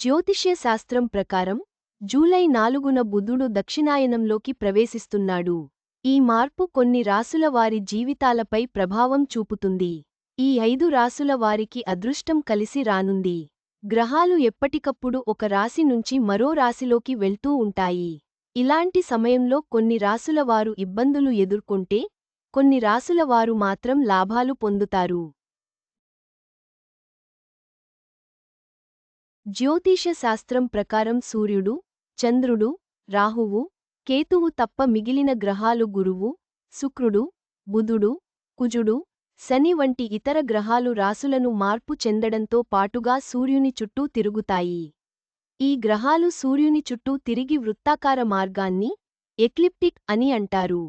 జ్యోతిష్య శాస్త్రం ప్రకారం జూలై నాలుగున బుధుడు దక్షిణాయనంలోకి ప్రవేశిస్తున్నాడు. ఈ మార్పు కొన్ని రాసుల వారి జీవితాలపై ప్రభావం చూపుతుంది. ఈ ఐదు రాసుల వారికి అదృష్టం కలిసి రానుంది. గ్రహాలు ఎప్పటికప్పుడు ఒక రాశి నుంచి మరో రాశిలోకి వెళ్తూ ఉంటాయి. ఇలాంటి సమయంలో కొన్ని రాసుల వారు ఇబ్బందులు ఎదుర్కొంటే కొన్ని రాసుల వారు మాత్రం లాభాలు పొందుతారు. జ్యోతిష శాస్త్రం ప్రకారం సూర్యుడు చంద్రుడు రాహువు కేతువు తప్ప మిగిలిన గ్రహాలు గురువు శుక్రుడు బుధుడు కుజుడు శని వంటి ఇతర గ్రహాలు రాసులను మార్పు చెందడంతో పాటుగా సూర్యుని చుట్టూ తిరుగుతాయి. ఈ గ్రహాలు సూర్యుని చుట్టూ తిరిగి వృత్తాకార మార్గాన్ని ఎక్లిప్టిక్ అని అంటారు.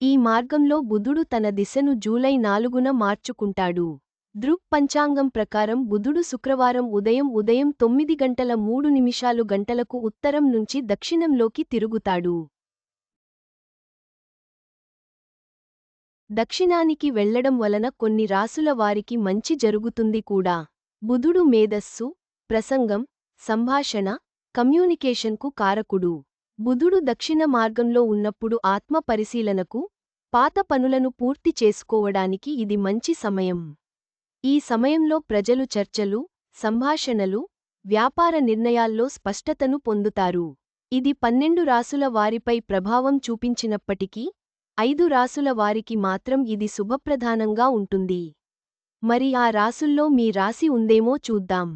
ఈ మార్గంలో బుధుడు తన దిశను జూలై నాలుగున మార్చుకుంటాడు. దృక్ పంచాంగం ప్రకారం బుధుడు శుక్రవారం ఉదయం ఉదయం తొమ్మిది గంటల మూడు నిమిషాలు గంటలకు ఉత్తరం నుంచి దక్షిణంలోకి తిరుగుతాడు. దక్షిణానికి వెళ్ళడం వలన కొన్ని రాసుల వారికి మంచి జరుగుతుంది కూడా. బుధుడు మేధస్సు ప్రసంగం సంభాషణ కమ్యూనికేషన్కు కారకుడు. బుధుడు దక్షిణ మార్గంలో ఉన్నప్పుడు ఆత్మ పరిశీలనకు పాత పనులను పూర్తి చేసుకోవడానికి ఇది మంచి సమయం. ఈ సమయంలో ప్రజలు చర్చలు సంభాషణలు వ్యాపార నిర్ణయాల్లో స్పష్టతను పొందుతారు. ఇది పన్నెండు రాసుల వారిపై ప్రభావం చూపించినప్పటికీ ఐదు రాసుల వారికి మాత్రం ఇది శుభప్రధానంగా ఉంటుంది. మరి ఆ రాసుల్లో మీ రాశి ఉందేమో చూద్దాం.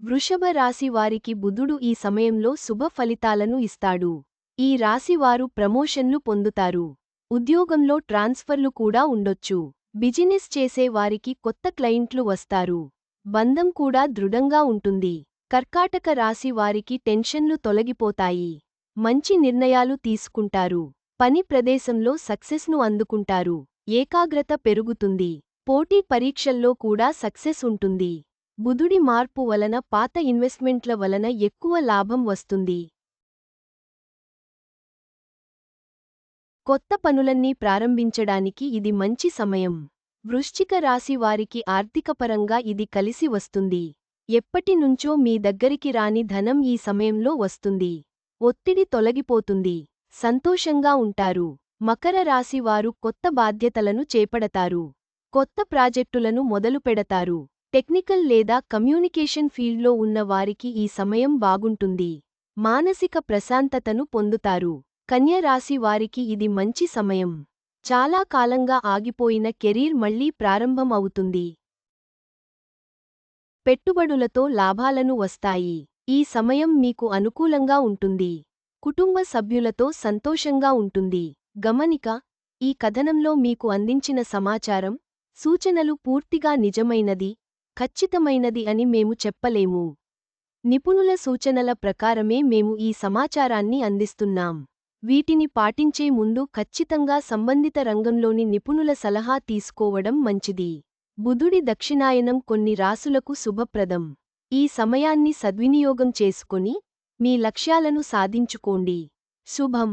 వృషభ రాశి వారికి బుధుడు ఈ సమయంలో శుభ ఫలితాలను ఇస్తాడు. ఈ రాశివారు ప్రమోషన్లు పొందుతారు. ఉద్యోగంలో ట్రాన్స్ఫర్లు కూడా ఉండొచ్చు. బిజినెస్ చేసే వారికి కొత్త క్లయింట్లు వస్తారు. బంధం కూడా దృఢంగా ఉంటుంది. కర్కాటక రాశి వారికి టెన్షన్లు తొలగిపోతాయి. మంచి నిర్ణయాలు తీసుకుంటారు. పని ప్రదేశంలో సక్సెస్ను అందుకుంటారు. ఏకాగ్రత పెరుగుతుంది. పోటీ పరీక్షల్లో కూడా సక్సెస్ ఉంటుంది. బుధుడి మార్పు వలన పాత ఇన్వెస్ట్మెంట్ల వలన ఎక్కువ లాభం వస్తుంది. కొత్త పనులన్నీ ప్రారంభించడానికి ఇది మంచి సమయం. వృశ్చిక రాశి వారికి ఆర్థికపరంగా ఇది కలిసి వస్తుంది. ఎప్పటినుంచో మీ దగ్గరికి రాని ధనం ఈ సమయంలో వస్తుంది. ఒత్తిడి తొలగిపోతుంది. సంతోషంగా ఉంటారు. మకర రాశి వారు కొత్త బాధ్యతలను చేపడతారు. కొత్త ప్రాజెక్టులను మొదలుపెడతారు టెక్నికల్ లేదా కమ్యూనికేషన్ ఫీల్డ్లో ఉన్న వారికి ఈ సమయం బాగుంటుంది. మానసిక ప్రశాంతతను పొందుతారు. కన్యరాశి వారికి ఇది మంచి సమయం. చాలా కాలంగా ఆగిపోయిన కెరీర్ మళ్ళీ ప్రారంభం అవుతుంది పెట్టుబడులతో లాభాలను వస్తాయి. ఈ సమయం మీకు అనుకూలంగా ఉంటుంది. కుటుంబ సభ్యులతో సంతోషంగా ఉంటుంది. గమనిక ఈ కథనంలో మీకు అందించిన సమాచారం సూచనలు పూర్తిగా నిజమైనది ఖచ్చితమైనది అని మేము చెప్పలేము. నిపుణుల సూచనల ప్రకారమే మేము ఈ సమాచారాన్ని అందిస్తున్నాం. వీటిని పాటించే ముందు ఖచ్చితంగా సంబంధిత రంగంలోని నిపుణుల సలహా తీసుకోవడం మంచిది. బుధుడి దక్షిణాయనం కొన్ని రాసులకు శుభప్రదం. ఈ సమయాన్ని సద్వినియోగం చేసుకొని మీ లక్ష్యాలను సాధించుకోండి. శుభం.